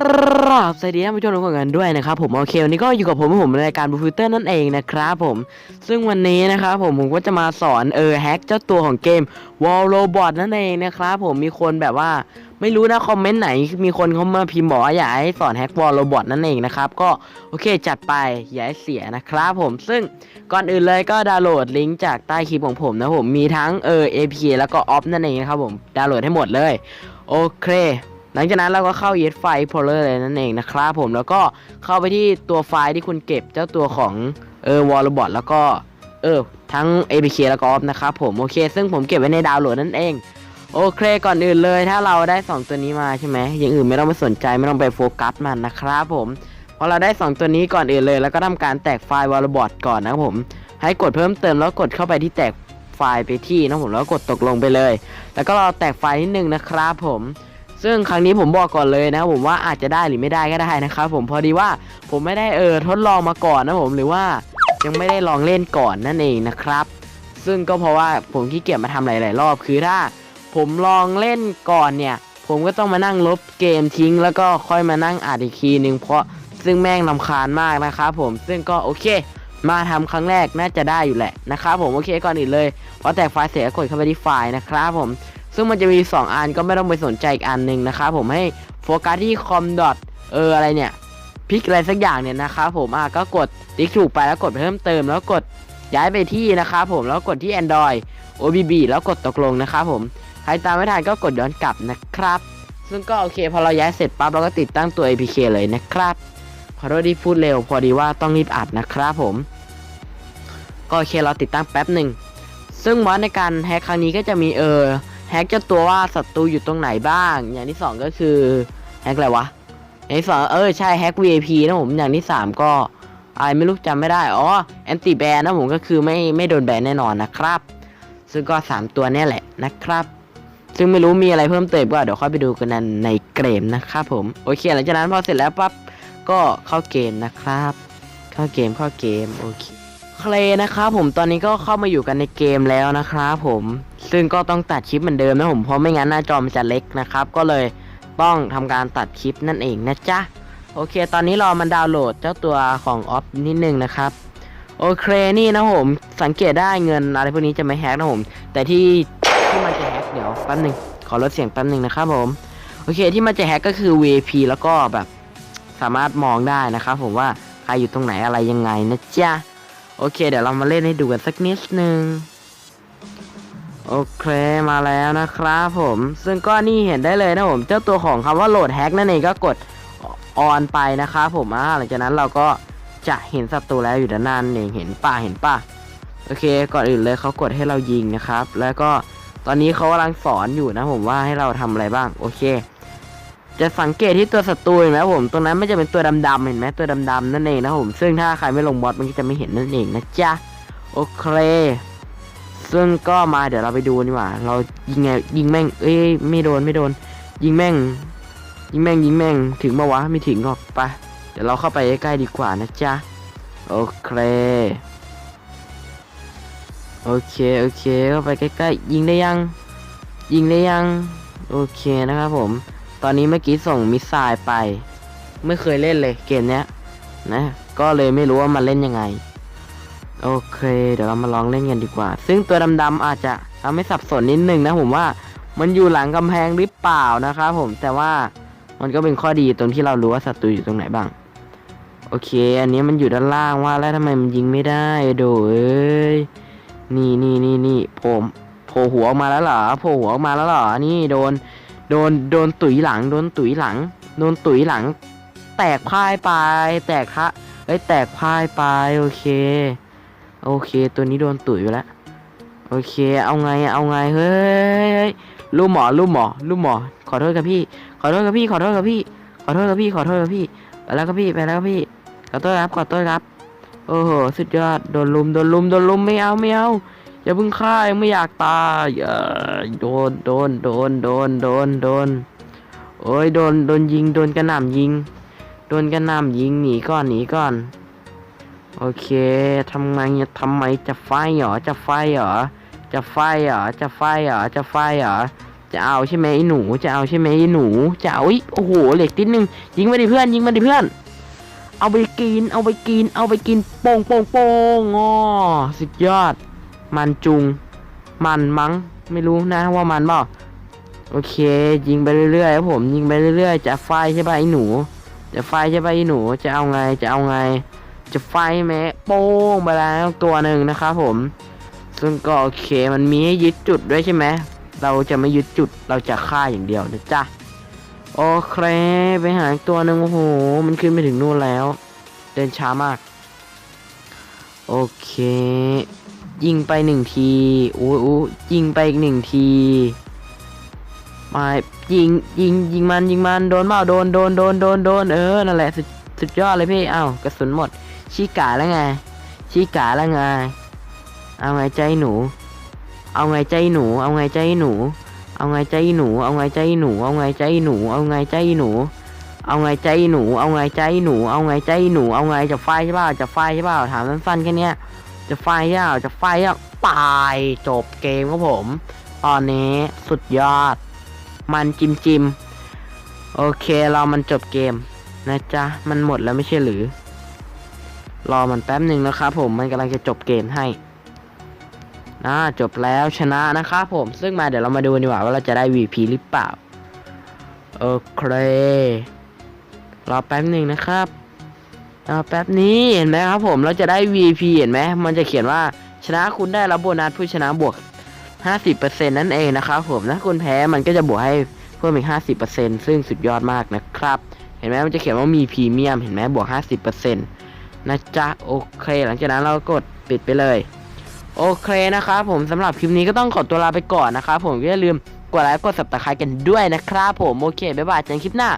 ครับสวัสดีท่านผู้ชมทุกคนกันด้วยนะครับผมโอเควันนี้ก็อยู่กับผมผมในรายการบูฟิเตอร์นั่นเองนะครับผม ซึ่งวันนี้นะครับผมผมก็จะมาสอนเออแฮกเจ้าตัวของเกม Wall Robot นั่นเองนะครับผมมีคนแบบว่าไม่รู้นะคอมเมนต์ไหนมีคนเขามาพิมพ์บอกว่าอยากให้สอนแฮก Wall Robot นั่นเองนะครับก็โอเคจัดไปอย่าให้เสียนะครับผมซึ่งก่อนอื่นเลยก็ดาวน์โหลดลิงก์จากใต้คลิปของผมนะผมมีทั้งเออ APK แล้วก็ Off นั่นเองนะครับผมดาวน์โหลดให้หมดเลยโอเค หลังจากนั้นเราก็เข้า ES File Explorer เลยนั่นเองนะครับผมแล้วก็เข้าไปที่ตัวไฟล์ที่คุณเก็บเจ้าตัวของเออ Wall Robot แล้วก็เออทั้ง APK แล้วก็ Off นะครับผมโอเค ซึ่งผมเก็บไว้ในดาวน์โหลดนั่นเองโอเคก่อนอื่นเลยถ้าเราได้ 2 ตัวนี้มาใช่ไหมอย่างอื่นไม่ต้องไปสนใจไม่ต้องไปโฟกัสมันนะครับผมพอเราได้ 2 ตัวนี้ก่อนอื่นเลย แล้วก็ทำการแตกไฟล์ Wall Robot ก่อนนะครับผม ให้กดเพิ่มเติมแล้วกดเข้าไปที่แตกไฟล์ไปที่นะผมแล้วกดตกลงไปเลย แล้วก็เรอแตกไฟล์นิดนึงนะครับผม ซึ่งครั้งนี้ผมบอกก่อนเลยนะผมว่าอาจจะได้หรือไม่ได้ก็ได้นะครับผมพอดีว่าผมไม่ได้เออทดลองมาก่อนนะผมหรือว่ายังไม่ได้ลองเล่นก่อนนั่นเองนะครับ ซึ่งก็เพราะว่าผมขี้เกียจมาทำหลาย ๆ รอบคือถ้า ผมลองเล่นก่อนเนี่ย ผมก็ต้องมานั่งลบเกมทิ้ง แล้วก็ค่อยมานั่งอ่านอีกทีนึงเพราะซึ่งแม่งลำคาญมากนะครับผมซึ่งก็โอเค มาทำครั้งแรกน่าจะได้อยู่แหละนะครับผมโอเคก่อนอื่นเลยพอแตกไฟล์เสร็จก็กดเข้าไปที่ไฟล์นะครับผม ซึ่งมันจะมี 2 อันก็ไม่ต้องไปสนใจอีกอันหนึ่งนะครับผมให้โฟกัสที่คอมดอทเอออะไรเนี่ยพิกอะไรสักอย่างเนี่ยนะครับผมอะก็กดติ๊กถูกไปแล้วกดเพิ่มเติม แล้วกดย้ายไปที่นะครับผมแล้วกดที่ Android OBB แล้วกดตกลงนะครับผมใครตามไม่ทันก็กดย้อนกลับนะครับ ซึ่งก็โอเค พอเราย้ายเสร็จปั๊บเราก็ติดตั้งตัว APK เลยนะครับขอโทษที่พูดเร็ว พอดีว่าต้องรีบอัดนะครับผม ก็โอเคเราติดตั้งแป๊บหนึ่งซึ่งมอสในการแฮกครั้งนี้ก็จะมีเออ แฮกเจ้าตัวว่าศัตรูอยู่ตรงไหนบ้าง อย่างที่ 2 ก็คือแฮกอะไรวะ อย่างที่สองเออใช่แฮก VIP นะผมอย่างที่ 3 ก็อะไรไม่รู้จำไม่ได้ อ๋อแอนตี้แบนนะผมก็คือไม่ไม่โดนแบนแน่นอนนะครับ ซึ่งก็ 3 ตัวนี่แหละนะครับ ซึ่งไม่รู้มีอะไรเพิ่มเติมก็เดี๋ยวค่อยไปดูกันในในเกมนะครับผมโอเคหลังจากนั้นพอเสร็จแล้วปั๊บก็เข้าเกมนะครับ เข้าเกมเข้าเกมโอเคเคลนะครับผมตอนนี้ก็เข้ามาอยู่กันในเกมแล้วนะครับผม ซึ่งก็ต้องตัดคลิปเหมือนเดิมนะผมเพราะไม่งั้นหน้าจอมันจะเล็กนะครับ ก็เลยต้องทำการตัดคลิปนั่นเองนะจ๊ะโอเค ตอนนี้รอมันดาวน์โหลดเจ้าตัวของออฟนิดนึงนะครับโอเคนี่นะผมสังเกตได้เงินอะไรพวกนี้จะไม่แฮกนะผม แต่ที่ที่มันจะแฮกเดี๋ยวแป๊บหนึงขอลดเสียงแป๊บหนึงนะครับผมโอเคที่มันจะแฮกก็คือ VP แล้วก็แบบสามารถมองได้นะครับผมว่าใครอยู่ตรงไหนอะไรยังไงนะจ๊ะโอเค เดี๋ยวเรามาเล่นให้ดูกันสักนิดนึง โอเคมาแล้วนะครับผม ซึ่งก็นี่เห็นได้เลยนะผมเจ้าตัวของคำว่าโหลดแฮกนั่นเองก็กดออนไปนะครับผมอ่าหลังจากนั้นเราก็จะเห็นศัตรูแล้วอยู่ด้านหน้านั่นเองเห็นป่ะเห็นป่ะโอเค ก่อนอื่นเลยเขากดให้เรายิงนะครับ แล้วก็ตอนนี้เขากำลังสอนอยู่นะผมว่าให้เราทำอะไรบ้างโอเค จะสังเกตที่ตัวศัตรูเห็นไหมผมตรงนั้นไม่จะเป็นตัวดำๆเห็นไหมตัวดำๆนั่นเองนะผมซึ่งถ้าใครไม่ลงบอสมันก็จะไม่เห็นนั่นเองนะจ๊ะโอเค ซึ่งก็มาเดี๋ยวเราไปดูดีกว่า เรายิงไงยิงแม่ง เอ้ยไม่โดนไม่โดน ยิงแม่ง ยิงแม่งยิงแม่งถึงมาวะไม่ถึงหรอกไปเดี๋ยวเราเข้าไปใกล้ๆดีกว่านะจ๊ะโอเคโอเคโอเคเข้าไปใกล้ๆยิงได้ยัง ยิงได้ยังโอเคนะครับผม ตอนนี้เมื่อกี้ส่งมิสไซล์ไป ไม่เคยเล่นเลยเกมเนี้ยนะก็เลยไม่รู้ว่ามันเล่นยังไง โอเค เดี๋ยวเรามาลองเล่นกันดีกว่า ซึ่งตัวดำๆอาจจะทำให้สับสนนิดนึงนะผมว่ามันอยู่หลังกำแพงหรือเปล่านะครับผมแต่ว่ามันก็เป็นข้อดีตรงที่เรารู้ว่าศัตรูอยู่ตรงไหนบ้าง โอเค อันนี้มันอยู่ด้านล่างว่าแล้วทำไมมันยิงไม่ได้โดเอ้ยนี่นี่นี่นี่ผมโผล่หัวออกมาแล้วเหรอโผล่หัวออกมาแล้วเหรอนี่โดน โดนโดนตุ๋ยหลัง โดนตุ๋ยหลัง โดนตุ๋ยหลัง แตกพ่ายไป แตกคะเอ้ยแตกพ่ายไปโอเค โอเค ตัวนี้โดนตุ๋ยไปแล้วโอเค เอาไงเอาไงเฮ้ยเฮ้ยลูกหมอลูกหมอลูกหมอ ขอโทษครับพี่ ขอโทษครับพี่ ขอโทษครับพี่ ขอโทษครับพี่ ขอโทษครับพี่ไปแล้วครับพี่ไปแล้วครับพี่ ขอโทษครับ ขอโทษครับ โอ้โห สุดยอด โดนลุม โดนลุม โดนลุม ไม่เอาไม่เอา อย่าเพิ่งฆ่ายังไม่อยากตายเอ้ยโดน โดน โดน โดน โดน โดน โอ้ย โดน โดนยิง โดนกระหน่ำยิง โดนกระหน่ำยิง หนีก่อน หนีก่อน โอเคทำไมทำไมจะไฟเหรอ จะไฟเหรอ จะไฟเหรอ จะไฟเหรอ จะไฟเหรอ จะเอาใช่ไหมไอหนู จะเอาใช่ไหมไอหนู จะเอาอุ๊ยโอ้โห เหล็กติดนึง ยิงมาดิเพื่อน ยิงมาดิเพื่อน เอาไปกิน เอาไปกิน เอาไปกิน โป่งโป่งโป่งงอสุดยอด มันจุง มันมั้ง ไม่รู้นะว่ามันเปล่าโอเค ยิงไปเรื่อยๆครับผม ยิงไปเรื่อยๆ จะไฟใช่ป่ะไอ้หนู จะไฟใช่ป่ะไอ้หนู จะเอาไง จะเอาไง จะไฟไหมโป้งไปแล้วตัวหนึ่งนะครับผม ซึ่งก็โอเคมันมีให้ยึดจุดด้วยใช่ไหมเราจะไม่ยึดจุดเราจะฆ่าอย่างเดียวนะจ๊ะโอเคไปหาอีกตัวหนึ่งโอ้โห มันขึ้นไปถึงนู่นแล้ว เดินช้ามาก โอเค ยิงไปหนึ่งทีอู้อู้ยิงไปอีกหนึ่งทีมายิงยิงยิงมันยิงมันโดนเปล่าโดนโดนโดนโดนโดนเออนั่นแหละสุดสุดยอดเลยพี่อ้าวกระสุนหมด ชี้กาแล้วไง ชี้กาแล้วไง เอาไงใจหนู เอาไงใจหนู เอาไงใจหนู เอาไงใจหนู เอาไงใจหนู เอาไงใจหนู เอาไงใจหนู เอาไงใจหนู เอาไงใจหนู เอาไงใจหนู เอาไงจะไฟใช่เปล่าจะไฟใช่เปล่าถามสั้นๆแค่เนี้ยจะไฟใช่เปล่าจะไฟอะตายจบเกมครับผม ตอนนี้สุดยอด มันจิมจิมโอเคเรามันจบเกมนะจ๊ะ มันหมดแล้วไม่ใช่หรือ รอมันแป๊บหนึ่งนะครับผมมันกำลังจะจบเกมให้นะจบแล้วชนะนะครับผมซึ่งมาเดี๋ยวเรามาดูดีกว่าว่าเราจะได้ VP หรือเปล่า โอเค รอแป๊บหนึ่งนะครับรอแป๊บนี้เห็นไหมครับผมเราจะได้ VP เห็นไหมมันจะเขียนว่าชนะคุณได้รับโบนัสผู้ชนะบวก 50%นั่นเองนะครับผมถ้าคุณแพ้มันก็จะบวกให้เพิ่มอีก 50%ซึ่งสุดยอดมากนะครับ เห็นไหมมันจะเขียนว่ามีพรีเมียมเห็นไหมบวก 50% นะจ๊ะโอเค หลังจากนั้นเรากดปิดไปเลย โอเคนะครับผมสำหรับคลิปนี้ก็ต้องขอตัวลาไปก่อนนะครับผมอย่าลืมกดไลค์กด subscribe กันด้วยนะครับผมโอเคบ๊ายบายเจอกันคลิปหน้า